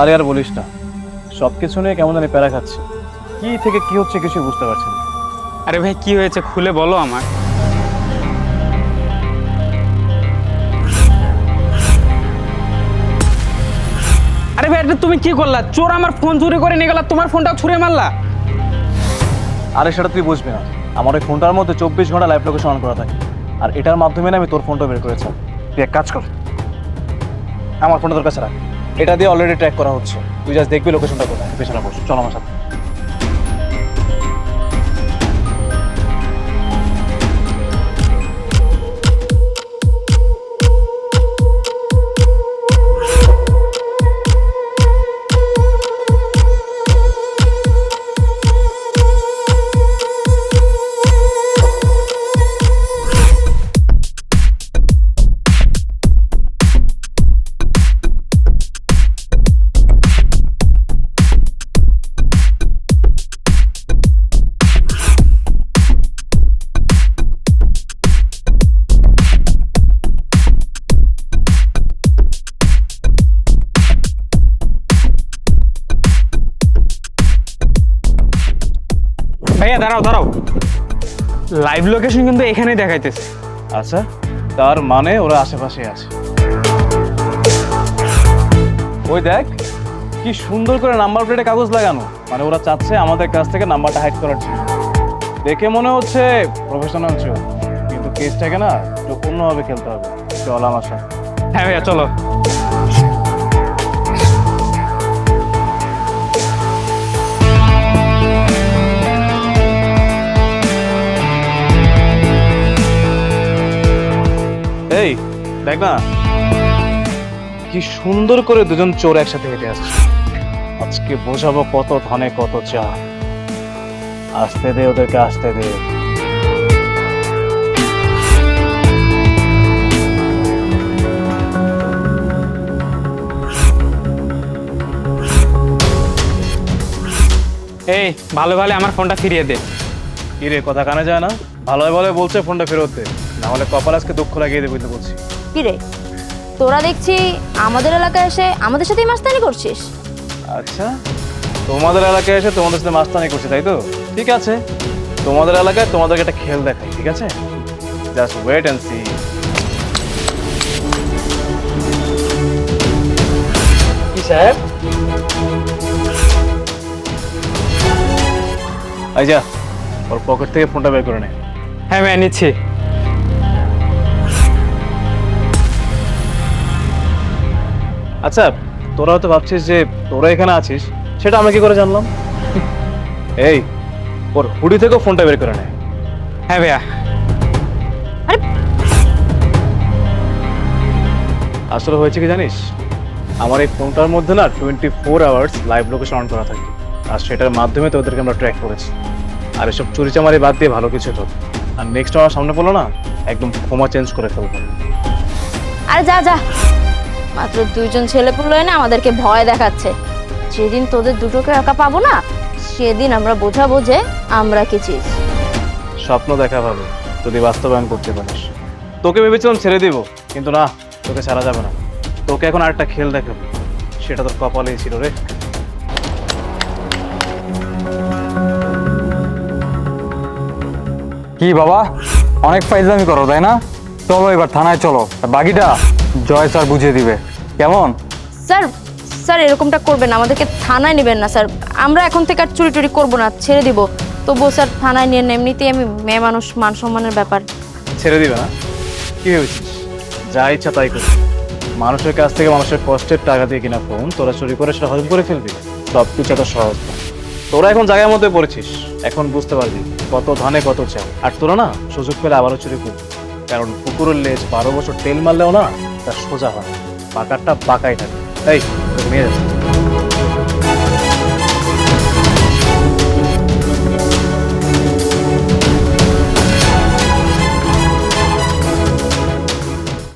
আরে আর বলিস না সব কিছু নিয়ে কেমন জানি প্যারা খাচ্ছে। কি থেকে কি হচ্ছে কিছু বুঝতে পারছি না। আরে ভাই কি হয়েছে খুলে বলো আমার আরে ভাই এটা তুমি কি করলা? চোর আমার ফোন চুরি করে নিয়ে গেল তোমার ফোনটাও ছুঁড়ে মারলা? আরে সেটা তুই বুঝবি না। আমার ওই ফোনটার মধ্যে চব্বিশ ঘণ্টা লাইভ লোকেশন অন করা থাকে। আর এটার মাধ্যমে না আমি তোর ফোনটা বের করেছিলাম। তুই এক কাজ কর। আমার ফোনটা তোর কাছে রাখ। এটা দিয়ে অলরেডি ট্র্যাক করা হচ্ছে। তুই জাস্ট দেখবি লোকেশনটা কোথায়। পেছনে বসো। চলো আমার সাথে। ভাইয়া দাঁড়াও দাঁড়াও। লাইভ লোকেশন কিন্তু এখানেই দেখাইতেছে। আচ্ছা তার মানে ওরা আশেপাশে আছে। ওই দেখ কি সুন্দর করে নাম্বার প্লেটে কাগজ লাগানো। মানে ওরা চাচ্ছে আমাদের কাছ থেকে নাম্বারটা হাইড করার জন্য। দেখে মনে হচ্ছে প্রফেশনাল চোর কিন্তু কেসটাকে না একটু অন্যভাবে খেলতে হবে। চল আমার সাথে। হ্যাঁ ভাইয়া চলো। এই দেখ না কি সুন্দর করে দুজন চোর একসাথে হেঁটে আসছে। আজকে বোঝাবো কত ধনে কত চা। আসতে দে ওদেরকে আসতে দে। এই ভালো ভালো আমার ফোনটা ফিরিয়ে দে। কি রে কথা কানে যায় না? ভালো বলে বলছে ফোনটা ফেরত দে। না হলে কপাল আজকে দুঃখ লাগিয়ে দেবে বলছি। কি রে? তোরা দেখছি আমাদের এলাকায় এসে আমাদের সাথেই মাস্তানি করছিস? আচ্ছা তোমাদের এলাকায় এসে তোমাদের সাথে মাস্তানি করছে তাই তো? ঠিক আছে তোমাদের এলাকায় তোমাদেরকে একটা খেল দেখাই ঠিক আছে? জাস্ট ওয়েট অ্যান্ড সি কি সাহেব? এই যা ওর পকেট থেকে ফোনটা বের করে নে। হ্যাঁ ভাইয়া নিচ্ছি আচ্ছা তোরা হয়তো ভাবছিস যে তোরা এখানে আছিস সেটা আমি কি করে জানলাম? এই ওর হুডি থেকেও ফোনটা বের করে নেয় হ্যাঁ ভাইয়া। আসলে হয়েছে কি জানিস? আমার এই ফোনটার মধ্যে না twenty four hours live location on করা থাকে আর সেটার মাধ্যমে তোদেরকে আমরা ট্র্যাক করেছি। আর এসব চুরি চামারি বাদ দিয়ে ভালো কিছু তো। আর নেক্সট আমার সামনে পড়ল না একদম ক্ষমা চেঞ্জ করে ফেলব। আরে যা যা। মাত্র দুইজন ছেলে পুলে এনে আমাদেরকে ভয় দেখাচ্ছে। যেদিন তোদের দুটোকে একা পাবো না সেদিন আমরা বোঝাবো যে আমরা কি চিজ। স্বপ্ন দেখা পাবো যদি বাস্তবায়ন করতে পারিস। তোকে ভেবেছিলাম ছেড়ে দিব কিন্তু না তোকে ছাড়া যাবে না। তোকে এখন আরেকটা খেল দেখাবো সেটা তোর কপালেই ছিল রে। কি বাবা? অনেক ফাইজলামি করো তাই না? চলো এবার থানায় চলো। বাকিটা জয় স্যার বুঝিয়ে দিবে। কেমন? স্যার স্যার এরকমটা করবেন না। আমাদেরকে থানায় নেবেন না স্যার। আমরা এখন থেকে আর চুরি টুরি করব না ছেড়ে দিব। তবুও স্যার থানায় নিয়ে নেন। এমনিতেই আমি মেয়ে মানুষ মান সম্মানের ব্যাপার। ছেড়ে দিবে না? কি ভেবেছিস? যা ইচ্ছা তাই করি। মানুষের কাছ থেকে মানুষের কষ্টের টাকা দিয়ে কিনা ফোন তোরা চুরি করে সেটা হজম করে ফেলবি। সব কিছু এত সহজ না। তোরা এখন জায়গার মধ্যে পড়েছিস। এখন বুঝতে পারবি কত ধানে কত চাও আর তোরা না সুযোগ পেলে আবারও চুরি করবি। কারণ কুকুরের লেজ বারো বছর তেল মারলেও না তা সোজা হয়। না পাকারটা পাকাই থাকে। এই যাচ্ছি